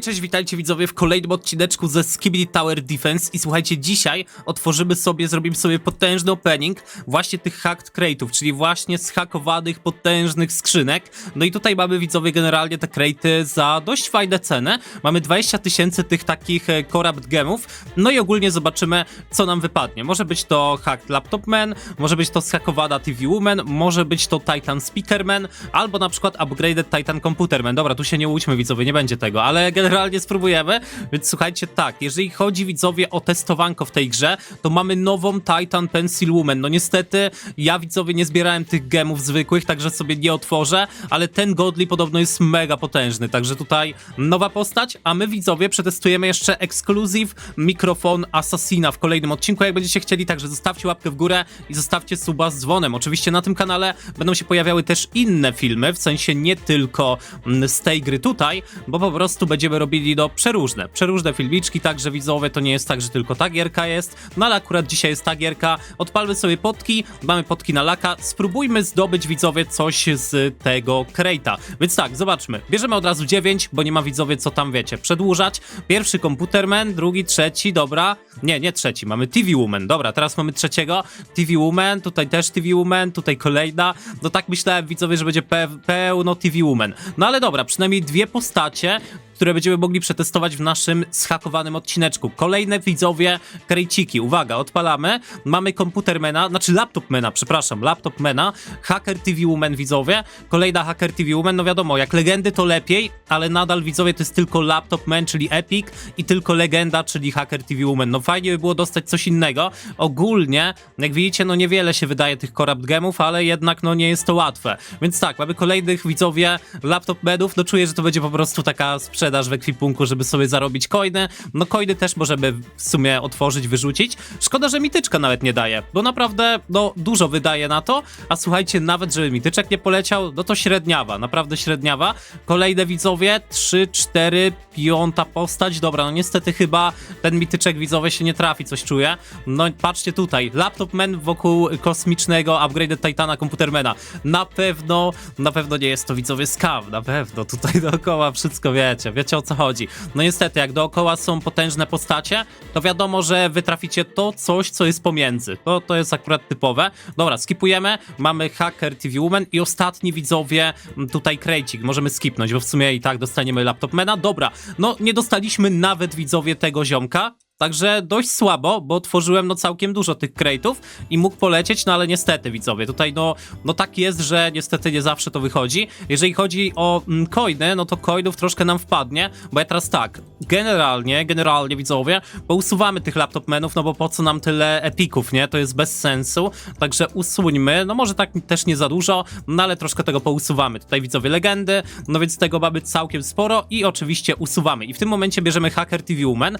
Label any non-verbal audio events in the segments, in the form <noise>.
Hej, cześć, witajcie widzowie w kolejnym odcineczku ze Skibidi Tower Defense i słuchajcie, dzisiaj otworzymy sobie, zrobimy sobie potężny opening właśnie tych hacked crate'ów, czyli właśnie zhakowanych, potężnych skrzynek. No i tutaj mamy widzowie generalnie te crate'y za dość fajne ceny. Mamy 20 tysięcy tych takich e, corrupt gemów, no i ogólnie zobaczymy, co nam wypadnie. Może być to hacked laptop man, może być to zhakowana TV woman, może być to Titan Speakerman, albo na przykład upgraded Titan Computerman. Dobra, tu się nie łudźmy widzowie, nie będzie tego, ale generalnie spróbujemy. Więc słuchajcie, tak, jeżeli chodzi widzowie o testowanko w tej grze, to mamy nową Titan Pencil Woman. No niestety, ja widzowie nie zbierałem tych gemów zwykłych, także sobie nie otworzę, ale ten Godly podobno jest mega potężny, także tutaj nowa postać, a my widzowie przetestujemy jeszcze ekskluzyw mikrofon Assassina w kolejnym odcinku, jak będziecie chcieli, także zostawcie łapkę w górę i zostawcie suba z dzwonem. Oczywiście na tym kanale będą się pojawiały też inne filmy, w sensie nie tylko mm, z tej gry tutaj, bo po prostu będziemy robili no przeróżne, przeróżne filmiczki, także widzowie, to nie jest tak, że tylko ta gierka jest, no ale akurat dzisiaj jest ta gierka, odpalmy sobie potki, mamy potki na laka, spróbujmy zdobyć widzowie coś z tego krejta. Więc tak, zobaczmy, bierzemy od razu 9, bo nie ma widzowie co tam wiecie, przedłużać. Pierwszy komputerman, drugi, trzeci, dobra, nie, nie trzeci, mamy TV Woman, dobra, teraz mamy trzeciego, TV Woman, tutaj też TV Woman, tutaj kolejna, no tak myślałem widzowie, że będzie pe pełno TV Woman. No ale dobra, przynajmniej dwie postacie, które będziemy mogli przetestować w naszym zhakowanym odcineczku. Kolejne widzowie krejciki. Uwaga, odpalamy. Mamy komputermena, znaczy laptopmena, przepraszam, laptopmena, hacker TV Woman widzowie, kolejna hacker TV Woman, no wiadomo, jak legendy to lepiej, ale nadal widzowie to jest tylko laptopman, czyli Epic i tylko legenda, czyli hacker TV Woman. No fajnie by było dostać coś innego. Ogólnie, jak widzicie, no niewiele się wydaje tych corrupt gemów, ale jednak no nie jest to łatwe. Więc tak, mamy kolejnych widzowie laptopmenów, no czuję, że to będzie po prostu taka sprzedaż w ekwipunku, żeby sobie zarobić coiny. No coiny też możemy w sumie otworzyć, wyrzucić. Szkoda, że mityczka nawet nie daje, bo naprawdę no dużo wydaje na to, a słuchajcie, nawet żeby mityczek nie poleciał, no to średniawa, naprawdę średniawa. Kolejne widzowie, 3, 4, piąta postać, dobra, no niestety chyba ten mityczek widzowie się nie trafi, coś czuję. No patrzcie tutaj, laptop man wokół kosmicznego upgraded Titana Computermana. Na pewno, na pewno nie jest to widzowie scam, na pewno, tutaj <laughs> dookoła wszystko wiecie, wiecie o co chodzi. No niestety, jak dookoła są potężne postacie, to wiadomo, że wy traficie to coś, co jest pomiędzy. To, to jest akurat typowe. Dobra, skipujemy, mamy Hacker TV Woman i ostatni widzowie, m, tutaj krejcik, możemy skipnąć, bo w sumie i tak dostaniemy laptopmana. Dobra, no nie dostaliśmy nawet widzowie tego ziomka, Także dość słabo, bo otworzyłem no całkiem dużo tych crate'ów i mógł polecieć, no ale niestety widzowie, tutaj no, no tak jest, że niestety nie zawsze to wychodzi. Jeżeli chodzi o mm, coiny, no to coinów troszkę nam wpadnie, bo ja teraz tak, generalnie, generalnie widzowie, bo usuwamy tych laptopmenów, no bo po co nam tyle epików, nie? To jest bez sensu, także usuńmy, no może tak też nie za dużo, no ale troszkę tego pousuwamy. Tutaj widzowie legendy, no więc tego mamy całkiem sporo i oczywiście usuwamy. I w tym momencie bierzemy Hacker TV Woman,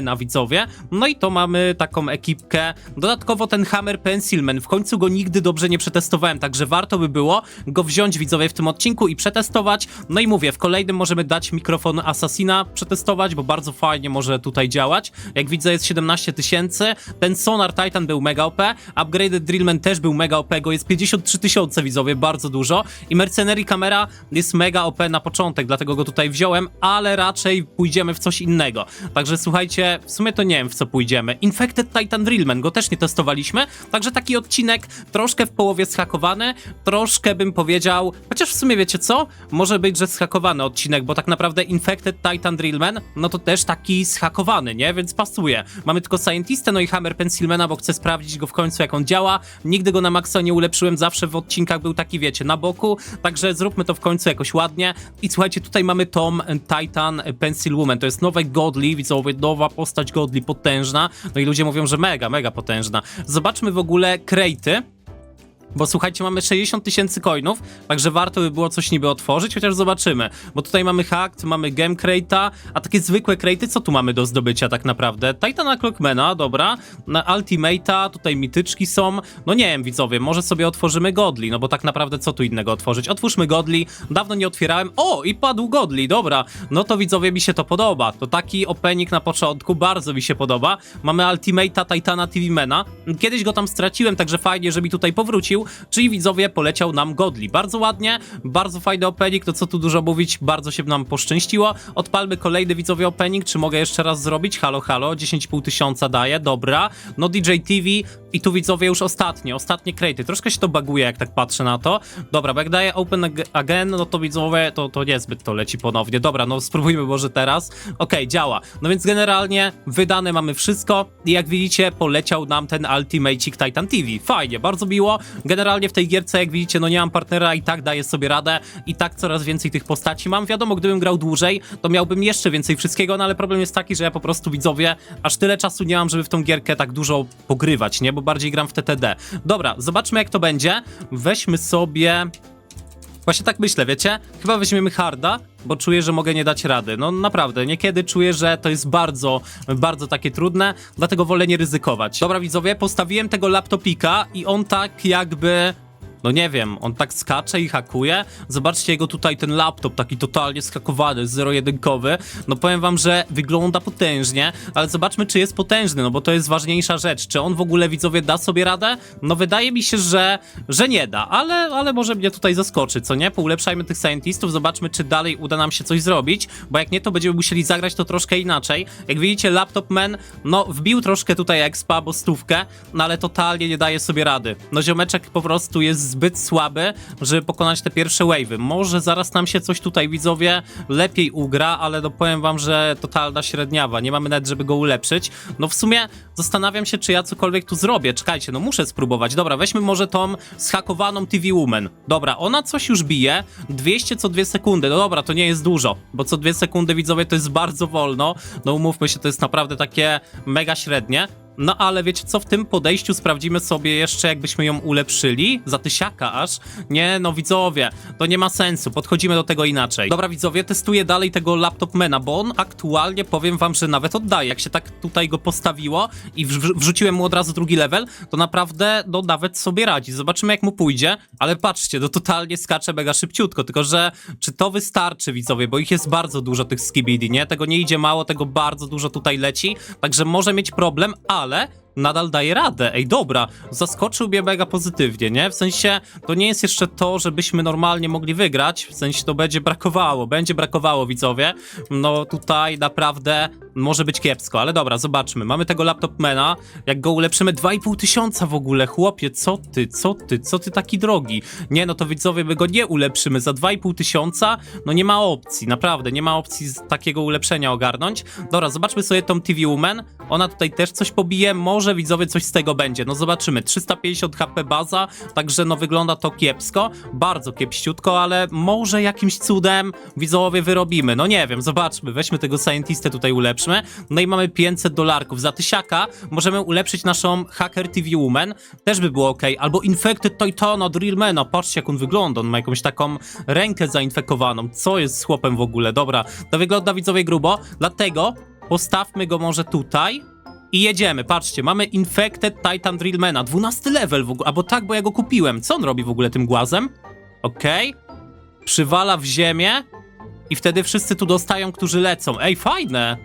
laptopmana widzowie, no i to mamy taką ekipkę. Dodatkowo ten Hammer Pencilman, w końcu go nigdy dobrze nie przetestowałem, także warto by było go wziąć widzowie w tym odcinku i przetestować. No i mówię, w kolejnym możemy dać mikrofon Assassina przetestować, bo bardzo fajnie może tutaj działać. Jak widzę jest 17 tysięcy, ten Sonar Titan był mega OP, Upgraded Drillman też był mega OP, go jest 53 tysiące widzowie, bardzo dużo i Mercenary Camera jest mega OP na początek, dlatego go tutaj wziąłem, ale raczej pójdziemy w coś innego. Także słuchajcie, w sumie to nie wiem w co pójdziemy. Infected Titan Drillman, go też nie testowaliśmy, także taki odcinek troszkę w połowie schakowany, troszkę bym powiedział, chociaż w sumie wiecie co? Może być, że schakowany odcinek, bo tak naprawdę Infected Titan Drillman, no to też taki schakowany, nie? Więc pasuje. Mamy tylko Scientistę, no i Hammer Pencilmana, bo chcę sprawdzić go w końcu jak on działa. Nigdy go na maksa nie ulepszyłem, zawsze w odcinkach był taki, wiecie, na boku, także zróbmy to w końcu jakoś ładnie. I słuchajcie, tutaj mamy Tom Titan Pencil Woman, to jest nowe Godly, widzowie, nowa postać Godly, potężna. No i ludzie mówią, że mega, mega potężna. Zobaczmy w ogóle krejty. Bo słuchajcie, mamy 60 tysięcy coinów, także warto by było coś niby otworzyć, chociaż zobaczymy. Bo tutaj mamy hacked, mamy gem crate'a, a takie zwykłe crate'y, co tu mamy do zdobycia tak naprawdę? Titana Clockmana, dobra, na Ultimate'a, tutaj mityczki są. No nie wiem, widzowie, może sobie otworzymy Godly, no bo tak naprawdę co tu innego otworzyć? Otwórzmy Godly, dawno nie otwierałem. O, i padł Godly, dobra. No to widzowie, mi się to podoba. To taki opening na początku, bardzo mi się podoba. Mamy Ultimate'a Titana TV Mana. Kiedyś go tam straciłem, także fajnie, że mi tutaj powrócił. Czyli widzowie poleciał nam Godli. Bardzo ładnie, bardzo fajny opening, to co tu dużo mówić, bardzo się nam poszczęściło. Odpalmy kolejny widzowie opening, czy mogę jeszcze raz zrobić? Halo, halo, 10,5 tysiąca daje, dobra. No DJ TV i tu widzowie już ostatnie, ostatnie krejty. Troszkę się to baguje, jak tak patrzę na to. Dobra, bo jak daję open ag- again, no to widzowie, to, to niezbyt to leci ponownie. Dobra, no spróbujmy może teraz. Okej, działa. No więc generalnie wydane mamy wszystko i jak widzicie poleciał nam ten Ultimate Titan TV. Fajnie, bardzo miło. Generalnie w tej gierce, jak widzicie, no nie mam partnera i tak daję sobie radę i tak coraz więcej tych postaci mam. Wiadomo, gdybym grał dłużej, to miałbym jeszcze więcej wszystkiego, no ale problem jest taki, że ja po prostu widzowie aż tyle czasu nie mam, żeby w tą gierkę tak dużo pogrywać, nie? Bo bardziej gram w TTD. Dobra, zobaczmy jak to będzie. Weźmy sobie... Właśnie tak myślę, wiecie? Chyba weźmiemy harda, bo czuję, że mogę nie dać rady. No naprawdę, niekiedy czuję, że to jest bardzo, bardzo takie trudne, dlatego wolę nie ryzykować. Dobra widzowie, postawiłem tego laptopika i on tak jakby... No nie wiem, on tak skacze i hakuje. Zobaczcie jego tutaj ten laptop, taki totalnie skakowany, zero-jedynkowy. No powiem wam, że wygląda potężnie, ale zobaczmy, czy jest potężny, no bo to jest ważniejsza rzecz. Czy on w ogóle, widzowie, da sobie radę? No wydaje mi się, że, że nie da, ale, ale może mnie tutaj zaskoczy, co nie? Poulepszajmy tych scientistów, zobaczmy, czy dalej uda nam się coś zrobić, bo jak nie, to będziemy musieli zagrać to troszkę inaczej. Jak widzicie, Laptop Man, no wbił troszkę tutaj expa, bo stówkę, no ale totalnie nie daje sobie rady. No ziomeczek po prostu jest zbyt słaby, żeby pokonać te pierwsze wave'y. Może zaraz nam się coś tutaj, widzowie, lepiej ugra, ale no powiem wam, że totalna średniawa. Nie mamy nawet, żeby go ulepszyć. No w sumie zastanawiam się, czy ja cokolwiek tu zrobię. Czekajcie, no muszę spróbować. Dobra, weźmy może tą zhakowaną TV Woman. Dobra, ona coś już bije. 200 co 2 sekundy. No dobra, to nie jest dużo, bo co 2 sekundy, widzowie, to jest bardzo wolno. No umówmy się, to jest naprawdę takie mega średnie. No ale wiecie co, w tym podejściu sprawdzimy sobie jeszcze, jakbyśmy ją ulepszyli. Za tysiaka aż. Nie, no widzowie, to nie ma sensu, podchodzimy do tego inaczej. Dobra widzowie, testuję dalej tego laptopmana, bo on aktualnie, powiem wam, że nawet oddaje. Jak się tak tutaj go postawiło i wrz- wrzuciłem mu od razu drugi level, to naprawdę, no nawet sobie radzi. Zobaczymy jak mu pójdzie, ale patrzcie, no totalnie skacze mega szybciutko, tylko że czy to wystarczy widzowie, bo ich jest bardzo dużo tych skibidi, nie? Tego nie idzie mało, tego bardzo dużo tutaj leci, także może mieć problem, ale ale nadal daje radę. Ej, dobra, zaskoczył mnie mega pozytywnie, nie? W sensie, to nie jest jeszcze to, żebyśmy normalnie mogli wygrać, w sensie to będzie brakowało, będzie brakowało, widzowie. No tutaj naprawdę może być kiepsko, ale dobra, zobaczmy. Mamy tego laptopmana, jak go ulepszymy, 2,5 tysiąca w ogóle, chłopie, co ty, co ty, co ty taki drogi? Nie, no to widzowie, my go nie ulepszymy za 2,5 tysiąca, no nie ma opcji, naprawdę, nie ma opcji takiego ulepszenia ogarnąć. Dobra, zobaczmy sobie tą TV Woman, ona tutaj też coś pobije, może widzowie coś z tego będzie, no zobaczymy, 350 HP baza, także no wygląda to kiepsko, bardzo kiepściutko, ale może jakimś cudem widzowie wyrobimy, no nie wiem, zobaczmy, weźmy tego scientistę tutaj ulepszmy, no i mamy 500 dolarków, za tysiaka. Możemy ulepszyć naszą Hacker TV Woman, też by było ok, albo Infected Titana Drillmana, patrzcie jak on wygląda, on ma jakąś taką rękę zainfekowaną, co jest z chłopem w ogóle, dobra, to wygląda widzowie grubo, dlatego postawmy go może tutaj, i jedziemy, patrzcie, mamy Infected Titan Drillmana, 12 level w ogóle, albo tak, bo ja go kupiłem. Co on robi w ogóle tym głazem? Okej. Przywala w ziemię i wtedy wszyscy tu dostają, którzy lecą. Ej, fajne!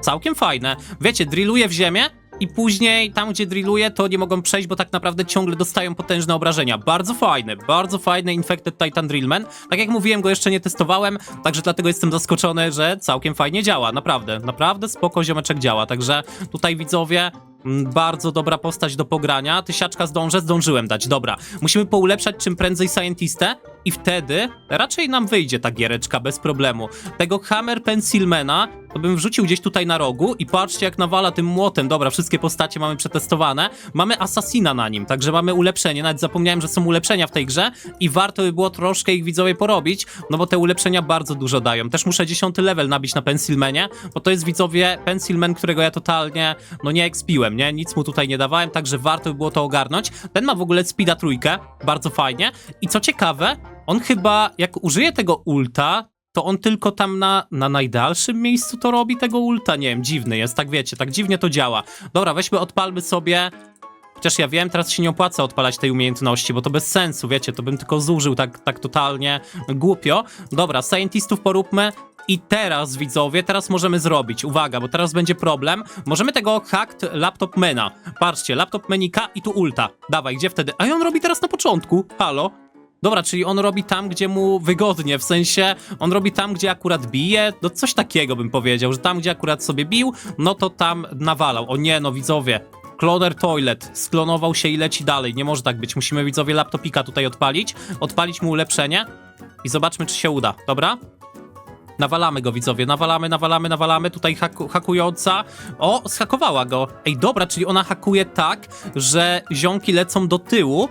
Całkiem fajne. Wiecie, drilluje w ziemię i później tam, gdzie drilluje, to nie mogą przejść, bo tak naprawdę ciągle dostają potężne obrażenia. Bardzo fajne, bardzo fajny Infected Titan Drillman. Tak jak mówiłem, go jeszcze nie testowałem, także dlatego jestem zaskoczony, że całkiem fajnie działa. Naprawdę, naprawdę spoko ziomeczek działa. Także tutaj widzowie, Mm, Bardzo dobra postać do pogrania. Tysiaczka zdążę, zdążyłem dać. Dobra. Musimy poulepszać czym prędzej Scientistę i wtedy raczej nam wyjdzie ta giereczka bez problemu. Tego Hammer Pencilmana to bym wrzucił gdzieś tutaj na rogu i patrzcie jak nawala tym młotem. Dobra, wszystkie postacie mamy przetestowane. Mamy Assassina na nim, także mamy ulepszenie. Nawet zapomniałem, że są ulepszenia w tej grze i warto by było troszkę ich widzowie porobić, no bo te ulepszenia bardzo dużo dają. Też muszę 10 level nabić na Pencilmanie, bo to jest widzowie Pencilman, którego ja totalnie, no nie ekspiłem, nie? Nic mu tutaj nie dawałem, także warto by było to ogarnąć. Ten ma w ogóle speeda trójkę, bardzo fajnie. I co ciekawe, on chyba, jak użyje tego ulta, to on tylko tam na, na najdalszym miejscu to robi tego ulta. Nie wiem, dziwny jest, tak wiecie, tak dziwnie to działa. Dobra, weźmy, odpalmy sobie. Chociaż ja wiem, teraz się nie opłaca odpalać tej umiejętności, bo to bez sensu, wiecie, to bym tylko zużył tak, tak totalnie głupio. Dobra, scientistów poróbmy. I teraz, widzowie, teraz możemy zrobić, uwaga, bo teraz będzie problem. Możemy tego hacked laptop mena. Patrzcie, laptop menika i tu ulta. Dawaj, gdzie wtedy? A on robi teraz na początku. Halo? Dobra, czyli on robi tam, gdzie mu wygodnie, w sensie on robi tam, gdzie akurat bije, no coś takiego bym powiedział, że tam, gdzie akurat sobie bił, no to tam nawalał. O nie, no widzowie, Cloner Toilet sklonował się i leci dalej, nie może tak być, musimy widzowie laptopika tutaj odpalić, odpalić mu ulepszenie i zobaczmy, czy się uda, dobra? Nawalamy go, widzowie, nawalamy, nawalamy, nawalamy, tutaj haku, hakująca. O, schakowała go. Ej, dobra, czyli ona hakuje tak, że ziomki lecą do tyłu.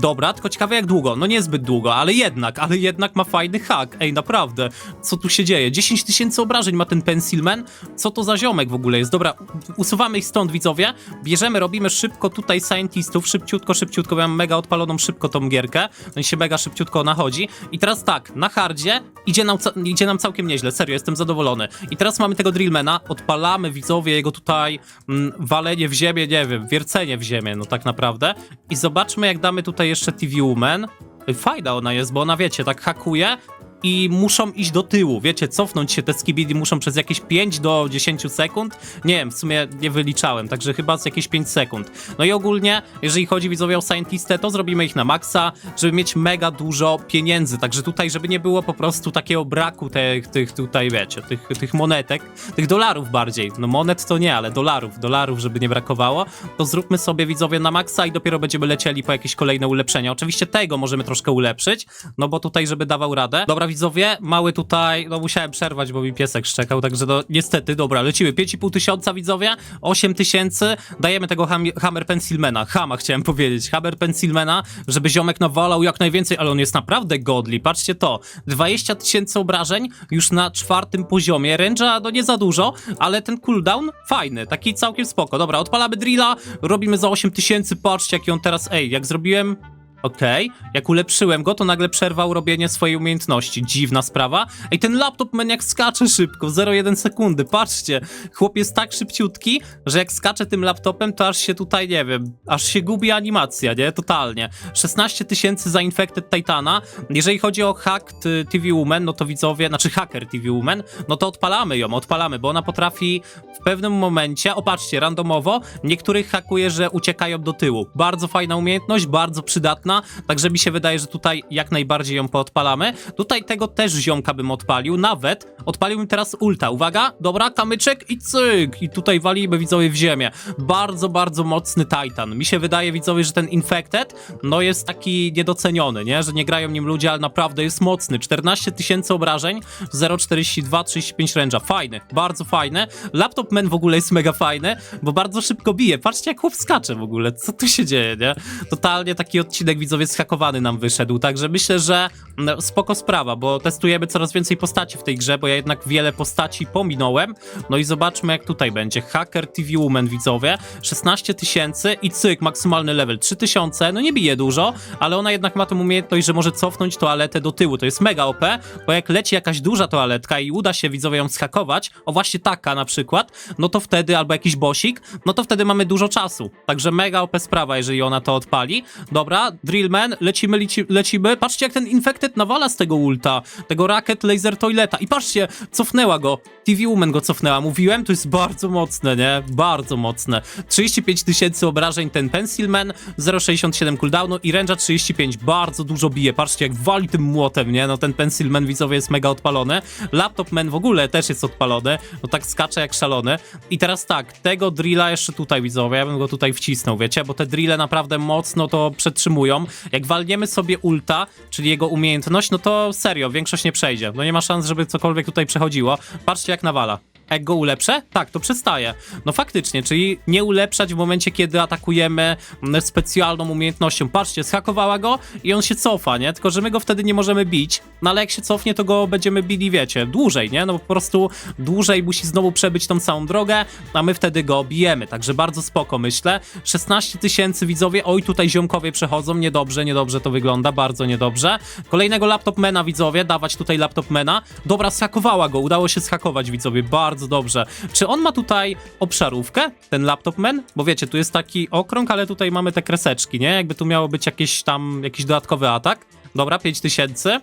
Dobra, tylko ciekawe jak długo. No niezbyt długo, ale jednak, ale jednak ma fajny hak. Ej, naprawdę, co tu się dzieje? 10 tysięcy obrażeń ma ten Pencilman? Co to za ziomek w ogóle jest? Dobra, usuwamy ich stąd, widzowie. Bierzemy, robimy szybko tutaj scientistów, szybciutko, szybciutko, bo ja mam mega odpaloną szybko tą gierkę. On się mega szybciutko nachodzi. I teraz tak, na hardzie idzie nam, idzie nam całkiem nieźle, serio, jestem zadowolony. I teraz mamy tego Drillmana, odpalamy, widzowie, jego tutaj mm, walenie w ziemię, nie wiem, wiercenie w ziemię, no tak naprawdę. I zobaczmy, jak damy tutaj jeszcze TV Woman. Fajna ona jest, bo ona, wiecie, tak hakuje i muszą iść do tyłu, wiecie, cofnąć się te skibidi muszą przez jakieś 5 do 10 sekund. Nie wiem, w sumie nie wyliczałem, także chyba z jakieś 5 sekund. No i ogólnie, jeżeli chodzi widzowie o Scientistę, to zrobimy ich na maksa, żeby mieć mega dużo pieniędzy, także tutaj, żeby nie było po prostu takiego braku tych, tych tutaj, wiecie, tych, tych monetek, tych dolarów bardziej. No monet to nie, ale dolarów, dolarów, żeby nie brakowało, to zróbmy sobie widzowie na maksa i dopiero będziemy lecieli po jakieś kolejne ulepszenia. Oczywiście tego możemy troszkę ulepszyć, no bo tutaj, żeby dawał radę. Dobra widzowie, mały tutaj, no musiałem przerwać, bo mi piesek szczekał, także no niestety, dobra, lecimy. 5,5 tysiąca widzowie, 8 tysięcy, dajemy tego ham Hammer Pencilmana, Hama chciałem powiedzieć, Hammer Pencilmana, żeby ziomek nawalał jak najwięcej, ale on jest naprawdę godly, patrzcie to, 20 tysięcy obrażeń już na czwartym poziomie, range'a no nie za dużo, ale ten cooldown fajny, taki całkiem spoko. Dobra, odpalamy drilla, robimy za 8 tysięcy, patrzcie jaki on teraz, ej, jak zrobiłem Okej, jak ulepszyłem go, to nagle przerwał robienie swojej umiejętności. Dziwna sprawa. Ej, ten laptop man jak skacze szybko, 0,1 sekundy, patrzcie. Chłop jest tak szybciutki, że jak skacze tym laptopem, to aż się tutaj, nie wiem, aż się gubi animacja, nie? Totalnie. 16 tysięcy za Infected Titana. Jeżeli chodzi o hacked y, TV Woman, no to widzowie, znaczy hacker TV Woman, no to odpalamy ją, odpalamy, bo ona potrafi w pewnym momencie, opatrzcie, randomowo, niektórych hakuje, że uciekają do tyłu. Bardzo fajna umiejętność, bardzo przydatna, także mi się wydaje, że tutaj jak najbardziej ją poodpalamy. Tutaj tego też ziomka bym odpalił, nawet odpaliłbym teraz ulta. Uwaga, dobra, kamyczek i cyk! I tutaj walimy widzowie w ziemię. Bardzo, bardzo mocny Titan. Mi się wydaje widzowie, że ten Infected, no jest taki niedoceniony, nie? Że nie grają nim ludzie, ale naprawdę jest mocny. 14 tysięcy obrażeń, 0,42, 35 range'a. Fajny, bardzo fajny. Laptop Man w ogóle jest mega fajny, bo bardzo szybko bije. Patrzcie jak chłop skacze w ogóle, co tu się dzieje, nie? Totalnie taki odcinek widzowie schakowany nam wyszedł, także myślę, że no, spoko sprawa, bo testujemy coraz więcej postaci w tej grze, bo ja jednak wiele postaci pominąłem. No i zobaczmy jak tutaj będzie. Hacker TV Woman widzowie, 16 tysięcy i cyk, maksymalny level 3000, no nie bije dużo, ale ona jednak ma tą umiejętność, że może cofnąć toaletę do tyłu, to jest mega OP, bo jak leci jakaś duża toaletka i uda się widzowie ją schakować, o właśnie taka na przykład, no to wtedy, albo jakiś bosik, no to wtedy mamy dużo czasu, także mega OP sprawa, jeżeli ona to odpali. Dobra, Drillman, lecimy, leci, lecimy, patrzcie jak ten Infected nawala z tego ulta, tego Racket Laser Toileta. I patrzcie, cofnęła go, TV Woman go cofnęła, mówiłem, to jest bardzo mocne, nie? Bardzo mocne. 35 tysięcy obrażeń ten Pencilman, 0,67 cooldownu i range'a 35, bardzo dużo bije, patrzcie jak wali tym młotem, nie? No ten Pencilman widzowie jest mega odpalony, Laptop Man w ogóle też jest odpalony, no tak skacze jak szalony. I teraz tak, tego drilla jeszcze tutaj widzowie, ja bym go tutaj wcisnął, wiecie, bo te drille naprawdę mocno to przetrzymują, jak walniemy sobie ulta, czyli jego umiejętność, no to serio, większość nie przejdzie, no nie ma szans, żeby cokolwiek tutaj przechodziło, patrzcie jak nawala. Jak go ulepszę? Tak, to przestaje. No faktycznie, czyli nie ulepszać w momencie, kiedy atakujemy mm, specjalną umiejętnością. Patrzcie, schakowała go i on się cofa, nie? Tylko, że my go wtedy nie możemy bić, no ale jak się cofnie, to go będziemy bili, wiecie, dłużej, nie? No po prostu dłużej musi znowu przebyć tą całą drogę, a my wtedy go bijemy, także bardzo spoko, myślę. 16 tysięcy widzowie, oj, tutaj ziomkowie przechodzą, niedobrze, niedobrze to wygląda, bardzo niedobrze. Kolejnego laptopmana, widzowie, dawać tutaj laptopmana. Dobra, schakowała go, udało się schakować, widzowie, bardzo dobrze. Czy on ma tutaj obszarówkę, ten laptopman? Bo wiecie, tu jest taki okrąg, ale tutaj mamy te kreseczki, nie? Jakby tu miało być jakieś tam, jakiś dodatkowy atak. Dobra, 5000.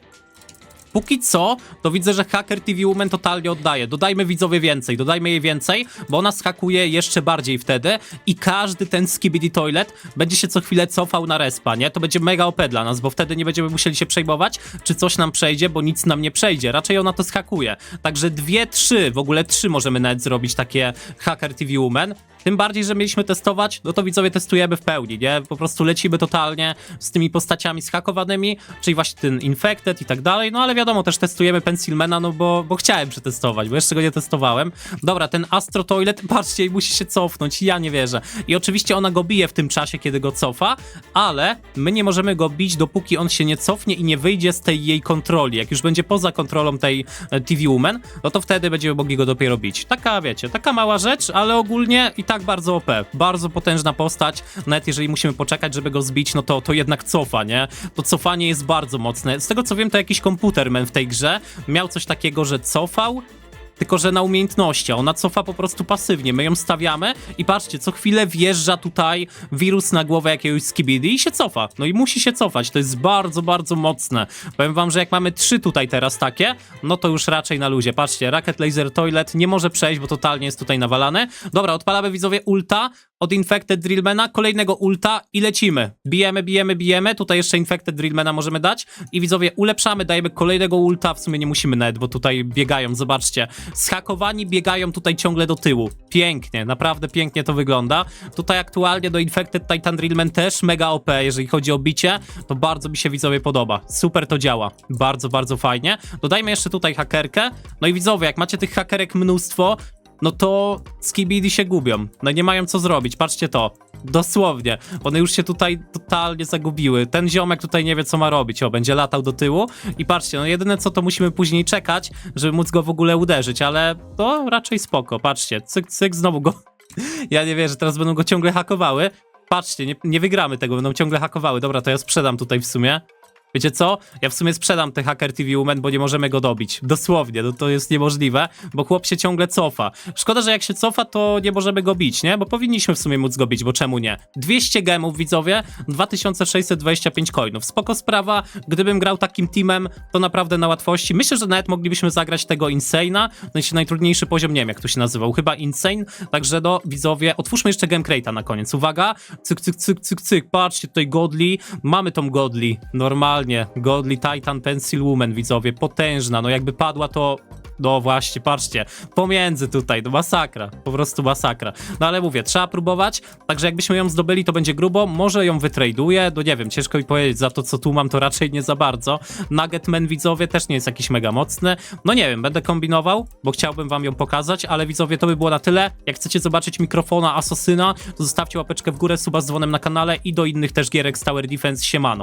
póki co, to widzę, że Hacker TV Woman totalnie oddaje. Dodajmy widzowie więcej, dodajmy jej więcej, bo ona skakuje jeszcze bardziej wtedy i każdy ten Skibidi Toilet będzie się co chwilę cofał na respa, nie? To będzie mega OP dla nas, bo wtedy nie będziemy musieli się przejmować, czy coś nam przejdzie, bo nic nam nie przejdzie. Raczej ona to skakuje. Także dwie, trzy, w ogóle trzy możemy nawet zrobić takie Hacker TV Woman. Tym bardziej, że mieliśmy testować, no to widzowie testujemy w pełni, nie? Po prostu lecimy totalnie z tymi postaciami schakowanymi, czyli właśnie ten Infected i tak dalej, no ale wiadomo, też testujemy Pencilmana, no bo, bo chciałem przetestować, bo jeszcze go nie testowałem. Dobra, ten Astro Toilet, <laughs> patrzcie, musi się cofnąć, ja nie wierzę. I oczywiście ona go bije w tym czasie, kiedy go cofa, ale my nie możemy go bić, dopóki on się nie cofnie i nie wyjdzie z tej jej kontroli. Jak już będzie poza kontrolą tej e, TV Woman, no to wtedy będziemy mogli go dopiero bić. Taka, wiecie, taka mała rzecz, ale ogólnie i tak bardzo OP. Bardzo potężna postać. Nawet jeżeli musimy poczekać, żeby go zbić, no to, to jednak cofa, nie? To cofanie jest bardzo mocne. Z tego co wiem, to jakiś komputerman w tej grze miał coś takiego, że cofał tylko że na umiejętności. Ona cofa po prostu pasywnie. My ją stawiamy i patrzcie, co chwilę wjeżdża tutaj wirus na głowę jakiegoś skibidi i się cofa. No i musi się cofać. To jest bardzo, bardzo mocne. Powiem wam, że jak mamy trzy tutaj teraz takie, no to już raczej na luzie. Patrzcie, Rocket Laser Toilet nie może przejść, bo totalnie jest tutaj nawalany. Dobra, odpalamy widzowie ulta od Infected Drillmana, kolejnego ulta i lecimy. Bijemy, bijemy, bijemy. Tutaj jeszcze Infected Drillmana możemy dać. I widzowie, ulepszamy, dajemy kolejnego ulta. W sumie nie musimy nawet, bo tutaj biegają, zobaczcie. Schakowani biegają tutaj ciągle do tyłu. Pięknie, naprawdę pięknie to wygląda. Tutaj aktualnie do Infected Titan Drillman też mega OP, jeżeli chodzi o bicie. To bardzo mi się widzowie podoba. Super to działa. Bardzo, bardzo fajnie. Dodajmy jeszcze tutaj hakerkę. No i widzowie, jak macie tych hakerek mnóstwo, no to skibidi się gubią. No nie mają co zrobić, patrzcie to. Dosłownie. One już się tutaj totalnie zagubiły. Ten ziomek tutaj nie wie, co ma robić. O, będzie latał do tyłu. I patrzcie, no jedyne co, to musimy później czekać, żeby móc go w ogóle uderzyć, ale to raczej spoko. Patrzcie, cyk, cyk, znowu go... <laughs> ja nie wierzę, teraz będą go ciągle hakowały. Patrzcie, nie, nie wygramy tego, będą ciągle hakowały. Dobra, to ja sprzedam tutaj w sumie. Wiecie co? Ja w sumie sprzedam te Hacker TV Woman, bo nie możemy go dobić. Dosłownie, no to jest niemożliwe, bo chłop się ciągle cofa. Szkoda, że jak się cofa, to nie możemy go bić, nie? Bo powinniśmy w sumie móc go bić, bo czemu nie? 200 gemów, widzowie, 2625 coinów. Spoko sprawa, gdybym grał takim teamem, to naprawdę na łatwości. Myślę, że nawet moglibyśmy zagrać tego Insane'a, się najtrudniejszy poziom, nie wiem jak to się nazywał, chyba Insane, także no, widzowie, otwórzmy jeszcze Game Crate'a na koniec. Uwaga, cyk, cyk, cyk, cyk, cyk, patrzcie tutaj Godly, mamy tą Godly, normalnie, Godly Titan Pencil Woman, widzowie, potężna, no jakby padła to no właśnie, patrzcie, pomiędzy tutaj, no masakra, po prostu masakra. No ale mówię, trzeba próbować, także jakbyśmy ją zdobyli, to będzie grubo, może ją wytraduję, no nie wiem, ciężko mi powiedzieć, za to co tu mam, to raczej nie za bardzo. Nuggetman, widzowie, też nie jest jakiś mega mocny, no nie wiem, będę kombinował, bo chciałbym wam ją pokazać, ale widzowie, to by było na tyle. Jak chcecie zobaczyć mikrofona Asasyna, to zostawcie łapeczkę w górę, suba z dzwonem na kanale i do innych też gierek z Tower Defense, siemano.